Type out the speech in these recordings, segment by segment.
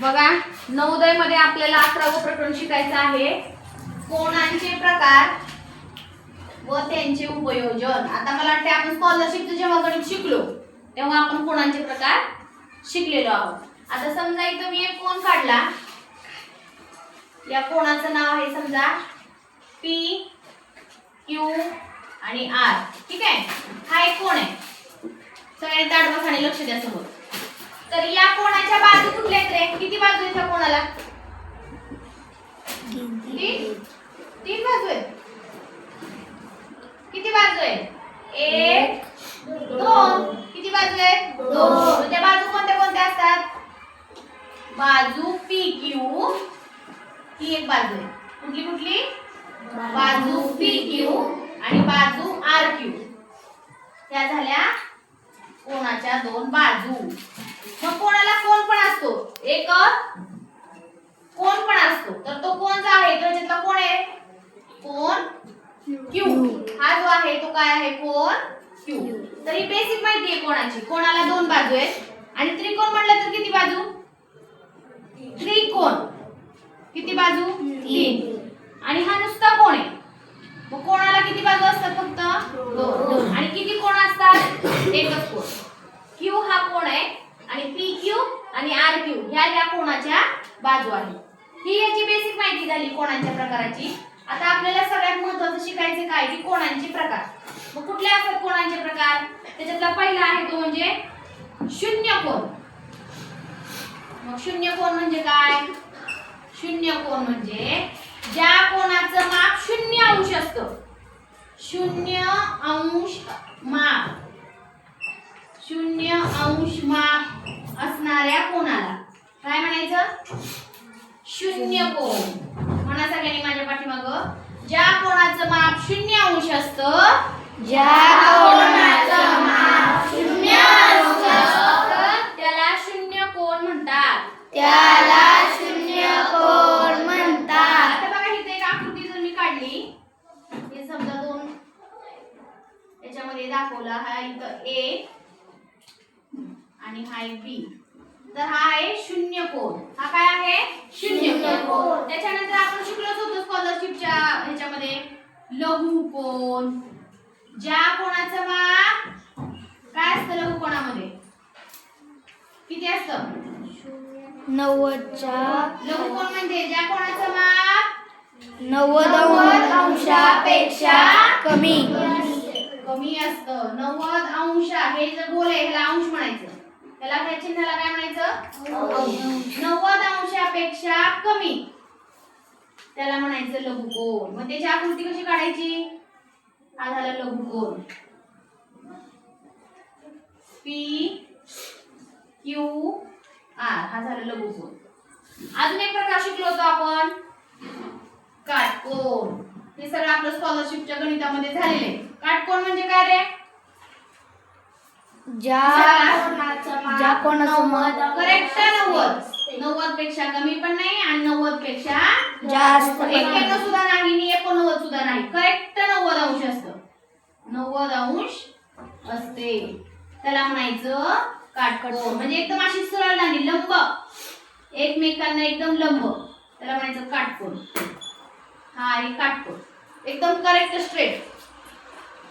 बघा नवोदयमध्ये आपल्याला अकरावं प्रकरण शिकायचं आहे. कोणांचे प्रकार व त्यांचे उपयोजन? आता मला वाटते आपण स्कॉलरशिपचं जेव्हा गणित शिकलो तेव्हा आपण कोणांचे प्रकार शिकलेलो आहोत? आता समजा इथं मी एक कोण काढला. या कोणाचं नाव आहे समजा? पी क्यू आणि आर ठीक आहे? हा एक कोण आहे. सगळ्यांनी ताडबाखाने लक्ष द्या समोर. तर या कोणाच्या बाजू कुठल्या आहेत रे? किती बाजू आहेत या कोणाला? तीन? तीन बाजू आहेत? किती बाजू आहेत? एक दोन. किती बाजू आहेत? दोन. त्या बाजू कोणत्या कोणत्या असतात? बाजू पी क्यू ही एक बाजू आहे. कुठली कुठली? बाजू पी क्यू आणि बाजू आर क्यू त्या झाल्या कोणाच्या दोन बाजू. मग कोणाला कोण पण असतो? एक कोण पण असतो. तर तो कोणचा आहे? तो कोण आहे? कोण? क्यू. हा जो आहे तो काय आहे? कोण? क्यू. तर ही बेसिक माहिती आहे कोणाची. कोणाला दोन बाजू आहेत. आणि त्रिकोण म्हटलं तर किती बाजू? त्रिकोण. किती बाजू? तीन. आणि हा नुसता कोण आहे? मग कोणाला किती बाजू असतात फक्त? दोन. आणि किती कोण असतात? एकच कोण. क्यू हा कोण आहे? आणि पी क्यू आणि आर क्यू ह्या या कोणाच्या बाजू आहेत? ही याची बेसिक माहिती झाली कोणांच्या प्रकाराची. आता आपल्याला सगळ्यात महत्वाचं शिकायचं काय? की कोणांचे प्रकार. मग कुठले असतात कोणांचे प्रकार? त्याच्यातला पहिला आहे तो म्हणजे शून्य कोण मग शून्य कोण म्हणजे काय? शून्य कोण म्हणजे ज्या कोणाचं माप शून्य अंश असतं. शून्य अंश माप. शून्य अंश माप असणाऱ्या कोणाला? काय म्हणायचं? शून्य कोण म्हणा सगळ्यांनी माझ्या पाठीमाग. ज्या कोणाचं माप शून्य अंश असतं ज्या कोणाचं आणि बी तर हा आहे शून्य कोण हा काय आहे? शून्य कोण. त्याच्यानंतर आपण शिकलोच होतो स्कॉलरशिपच्या ह्याच्यामध्ये. लघु कोण? ज्या कोणाचं माप? काय असतं लघु कोणामध्ये? किती असतं? नव्वदच्या लघु कोण म्हणजे? ज्या कोणाचं माप? नव्वद अंशापेक्षा कमी. कमी असतं. नव्वद अंश. हे जे गोल आहे ह्याला अंश म्हणायचं. त्याला काय चिन्हाला काय म्हणायचं? नव्वद. अंशापेक्षा कमी. त्याला म्हणायचं लघुकोन. मग त्याची आकृती कशी काढायची? हा झाला लघुकोन. पी क्यू आर हा झाला लघुकोन. अजून एक प्रकार शिकलो होतो आपण. काटकोन. हे सगळं आपलं स्कॉलरशिपच्या गणितामध्ये झालेलं काटकोन म्हणजे काय रे? ज्या ज्या कोणाचं करेक्ट नव्वद. नव्वद. पेक्षा कमी पण नाही आणि नव्वदपेक्षा जास्त एक्क्याण्णव सुद्धा नाही आणि एकोणनव्वद सुद्धा नाही. करेक्ट नव्वद अंश असतं. नव्वद अंश असते. त्याला म्हणायचं काटकोन म्हणजे एकदम अशी सरळ दांडी लंब. एकमेकांना एकदम लंब. त्याला म्हणायचं काटकोन. हा आहे काटकोन. एकदम करेक्ट स्ट्रेट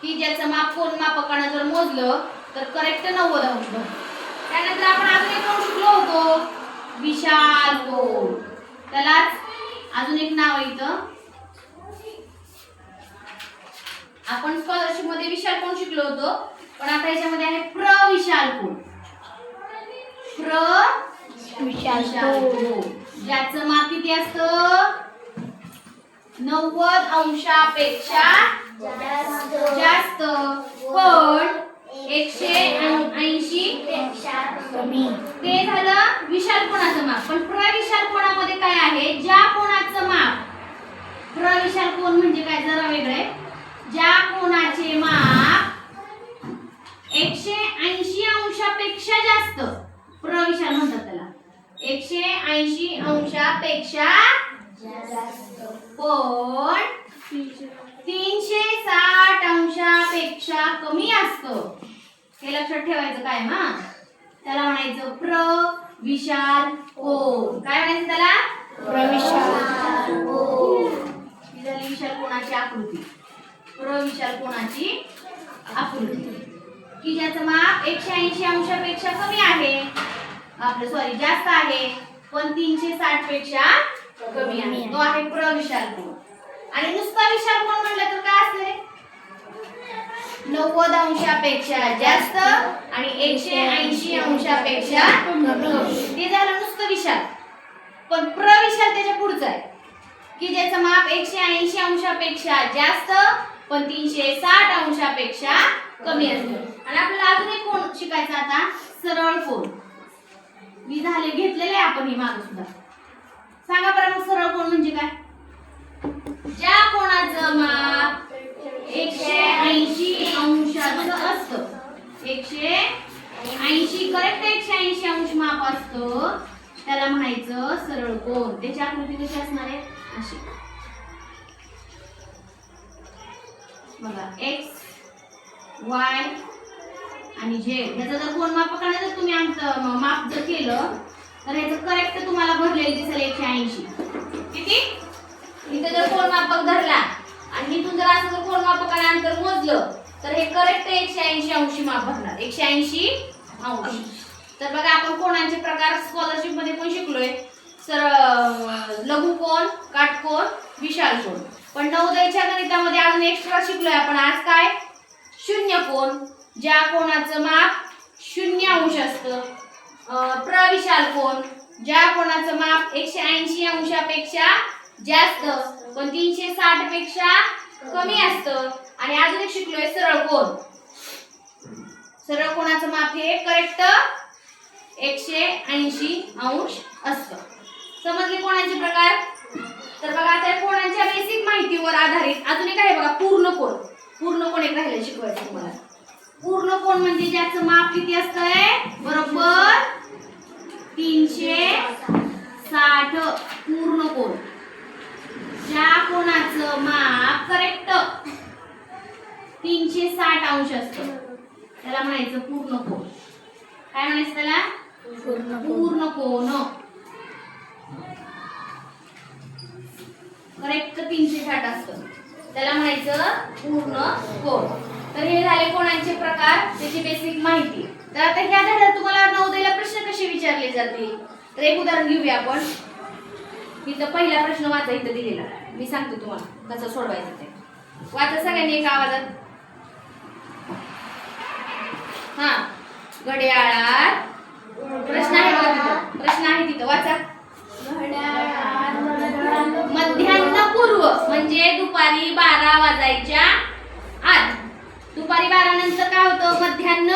की ज्याचं माप कोण मापकानं जर मोजलं तर करेक्ट नव्वद अंश. त्यानंतर आपण अजून एक कोण शिकलो होतो. विशाल कोण त्यालाच अजून एक नाव आहे इथं. आपण स्कॉलरशिपमध्ये विशाल कोण शिकलो होतो? पण आता याच्यामध्ये आहे कोण? प्र विशाल विशाल कोण. कोण ज्याचं माप किती असतं? नव्वद अंशापेक्षा जास्त. पण एकशे ऐंशी. कमी. ते झालं विशाल कोणाचं माप? पण प्रविशाल कोणामध्ये काय आहे? ज्या कोणाचं माप? प्रविशाल कोण म्हणजे काय? जरा वेगळे ज्या कोणाचे माप? एकशे ऐंशी अंशापेक्षा जास्त. प्रविशाल म्हणतात त्याला. एकशे ऐंशी अंशापेक्षा पण तीनशे साठ अंशापेक्षा कमी असतं. हे लक्षात ठेवायचं काय ना त्याला म्हणायचं प्र विशाल कोण काय म्हणायचं त्याला? प्रविशाल. ही झाली विशाल कोणाची आकृती? प्रविशाल कोणाची आकृती? की ज्याचं माप एकशे ऐंशी अंशापेक्षा कमी आहे. आपलं सॉरी जास्त आहे पण तीनशे साठपेक्षा कमी आहे. तो आहे प्रविशाल कोण. आणि नुसता विशाल कोण म्हणलं तर काय असते नव्वद अंशापेक्षा जास्त आणि एकशे ऐंशी अंशापेक्षा ते झालं नुसतं विशाल. पण प्रविशाल त्याच्या पुढचं आहे. की ज्याचं माप एकशे ऐंशी अंशापेक्षा जास्त पण तीनशे साठ अंशापेक्षा कमी असतं. आणि आपल्याला अजून एक कोण शिकायचं आता? सरळ कोण? मी झाले घेतलेले आहे आपण हे माग सुद्धा. सांगा बरं मग सरळ कोण म्हणजे काय? आकृती कशी असणार आहे अशी. बघा एक्स वाय आणि जे ह्याचा जर कोण मापकाने जर तुम्ही आमचं माप जर केलं तर ह्याचं करेक्ट तुम्हाला भरलेलं दिसेल एकशे ऐंशी. किती इथं जर कोण मापक धरला आणि इथून जर असं जर कोण मापकाने अंतर मोजलं तर हे करेक्ट एकशे ऐंशी अंशी माप भरणार. एकशे ऐंशी अंश. तर बघा आपण कोणाचे प्रकार स्कॉलरशिपमध्ये पण शिकलोय. सर अं, लघु कोण काटकोण विशाल कोण. पण नवोदयच्या गणितामध्ये अजून एक्स्ट्रा शिकलोय आपण. आज काय? शून्य कोण. ज्या कोणाचं माप शून्य अंश असतं. प्रविशाल कोण. ज्या कोणाचं माप एकशे ऐंशी अंशापेक्षा जास्त पण तीनशे साठपेक्षा कमी असतं. आणि अजून एक शिकलोय सरळ कोण. सरळ कोणाचं माप हे करेक्ट एकशे ऐंशी अंश असतं. समजले कोणाचे प्रकार? तर बघा त्या कोणाच्या बेसिक माहितीवर आधारित अजून एक आहे बघा पूर्ण कोण? पूर्ण कोण एक राहिलं शिकवायचं तुम्हाला. पूर्ण कोण म्हणजे ज्याचं माप किती असतंय? बरोबर? तीनशे साठ. पूर्ण कोण? ज्या कोणाचं माप करेक्ट तीनशे साठ अंश असतं. त्याला म्हणायचं पूर्ण कोण. काय म्हणायचं त्याला? पूर्ण कोण. करेक्ट तीनशे साठ असतं. त्याला म्हणायचं पूर्ण कोण तर हे झाले कोणाचे प्रकार? त्याची बेसिक माहिती. तर आता ह्या धड्यात तुम्हाला नवोदयला प्रश्न कसे विचारले जातील? तर एक उदाहरण घेऊया आपण. इथं पहिला प्रश्न वाचा इथं दिलेला. मी सांगतो तुम्हाला कसं सोडवायचं ते. वाचा सगळ्यांनी एका आवाजात. हा. घड्याळात. प्रश्न आहे बघा तिथं. प्रश्न आहे तिथं. वाचा. म्हणजे दुपारी बारा वाजायच्या आत. दुपारी बारा नंतर काय होतं? मध्यान्न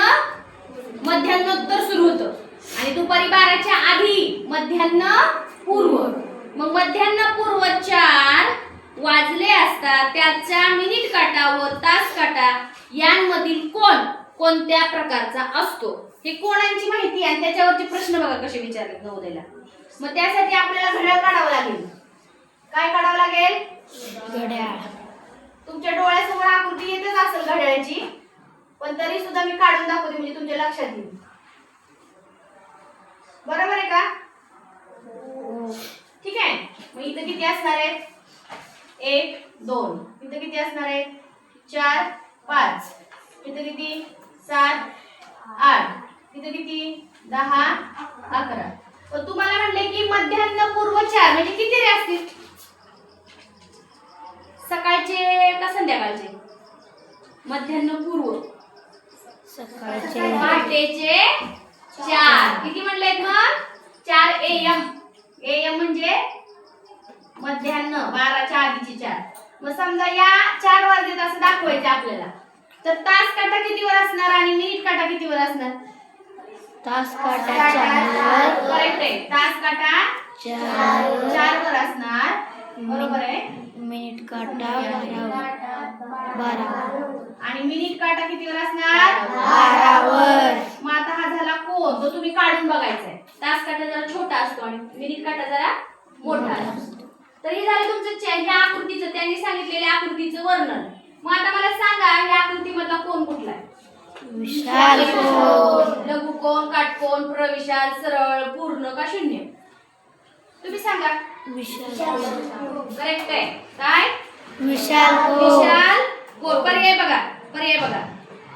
मध्यान्नोत्तर सुरू होतं. आणि दुपारी बाराच्या आधी मध्यान्न पूर्व. मग मध्यान्न पूर्व चार वाजले असतात. त्याचा मिनिट काटा व तास काटा यांमधील कोण कोणत्या प्रकारचा असतो? हे कोणाची माहिती आहे? आणि त्याच्यावरचे प्रश्न बघा कसे विचारले नवदेला मग त्यासाठी आपल्याला घड्याळ काढावं लागेल. काय काढावं लागेल? घड्याळ. तुमच्या डोळ्यासमोर आकृती येतच असेल घड्याळाची. पण तरी सुद्धा मी काढून दाखवते म्हणजे तुमच्या लक्षात येईल. बरोबर आहे का? ठीक आहे. मग इथं किती असणार आहेत एक दोन. इथं किती असणार आहेत चार पाच. इथं किती? सात आठ. इथं किती? दहा अकरा. पण तुम्हाला म्हणले की मध्यान्ह पूर्व चार म्हणजे किती रे असतील सकाळचे का संध्याकाळचे. मध्यान्ह पूर्व. पहाटेचे चार. किती म्हणलेत मग? चार एम एम म्हणजे मध्यान्ह बाराच्या आधीचे चार. मग समजा या चार वाजलेत असं दाखवायचे आपल्याला. तर तास काटा कितीवर असणार आणि मिनिट काटा कितीवर असणार? तास काटा करेक्ट आहे. तास काटा चार. चार वर असणार. बरोबर आहे. मिनिट काटा बारा. बारा. आणि मिनिट काटा कितीवर असणार? बारावर मग आता हा झाला कोण तो तुम्ही काढून बघायचा आहे तास काटा जरा छोटा असतो आणि मिनिट काटा जरा मोठा असतो. तर हे झालं तुमचं ह्या आकृतीचं. त्यांनी सांगितलेल्या आकृतीचं वर्णन. मग आता मला सांगा ह्या आकृतीमधला कोण कुठला आहे लघुकोण काटकोण प्रविशाल सरळ पूर्ण तुम्ही सांगा. विशाल करेक्ट आहे. काय? विशाल विशाल कोण? पर्याय बघा. पर्याय बघा.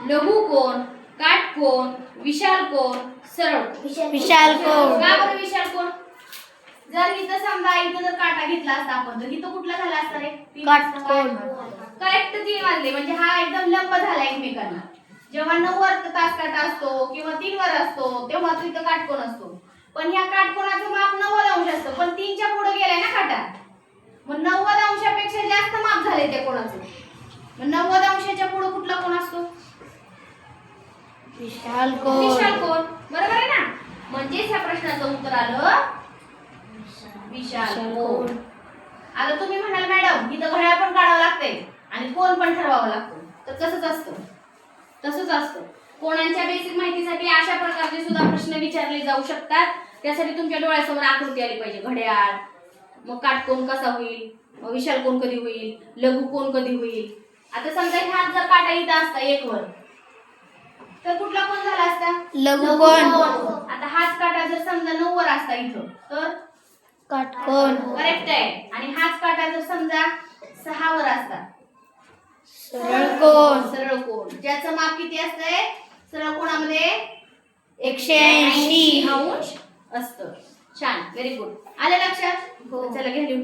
लघु कोण? काटकोण विशाल कोण? सरळ. विशाल कोण? का बरं विशाल कोण? जर इथं समजा इथं जर काटा घेतला असता आपण तर इथं कुठला झाला असता रे. करेक्ट तीन वाजले. म्हणजे हा एकदम लंब झाला एकमेकांना. जेव्हा नऊ वर तास काटा असतो किंवा तीन वर असतो तेव्हा तो इथं काटकोन असतो? पण ह्या काटकोनाचं माप नव्वद अंश असतं. पण तीनच्या पुढे गेलाय ना काटा. मग नव्वद अंशापेक्षा जास्त माप झाले त्या कोणाचं. मग नव्वद अंशाच्या पुढे कुठला कोण असतो? विशाल विशाल कोण? कोण बरोबर आहे ना? म्हणजेच ह्या प्रश्नाचं उत्तर आलं विशाल कोण? कोण. आता तुम्ही म्हणाल मॅडम इथं घड्याळ पण काढावं लागते आणि कोण पण ठरवावं लागतं तर तसंच असतं. तसंच असतं. कोणाच्या बेसिक माहितीसाठी अशा प्रकारचे सुद्धा प्रश्न विचारले जाऊ शकतात. त्यासाठी तुमच्या डोळ्यासमोर आकृती आली पाहिजे. घड्याळ मग काटकोण कसा होईल? मग विशाल कोण कधी होईल? लघु कोण कधी होईल? आता समजा ह्यात जर काटा इथं असता एक वर. तर कुठला कोण झाला असता? लघु कोण. आता हाच काटा जर समजा नऊ वर असता इथं तर? काटकोण करेक्ट आहे. आणि हाच काटा जर समजा सहा वर असता. सरळ कोण. सरळ कोण. ज्याचं माप किती असतंय? सरळ कोणामध्ये? एकशे ऐंशी. अंश असतं. छान. व्हेरी गुड आलं लक्षात? हो. चला घ्या लिहून.